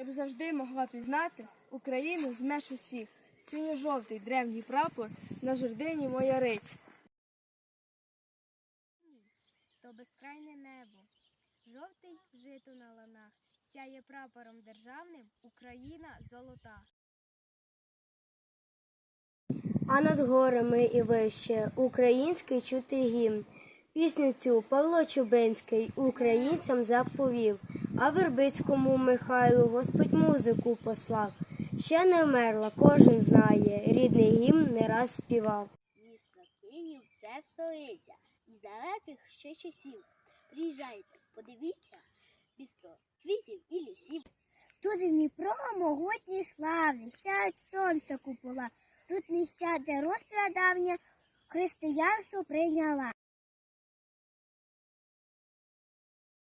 щоб завжди могла пізнати Україну з меж усіх. Синьо-жовтий древній прапор на жердині моя рить. то безкрайне небо. Жовтий жито на ланах, сяє прапором державним Україна золота. А над горами і вище український чути гімн. Пісню цю Павло Чубинський українцям заповів, а Вербицькому Михайлу Господь музику послав. Ще не вмерла, кожен знає, рідний гімн не раз співав. Місто Київ це столиця із далеких ще часів. Приїжджайте, подивіться, місто квітів і лісів. Тут Дніпро могутній славний, сяють сонце купола. Тут місця, де розпрядавня християнство прийняла.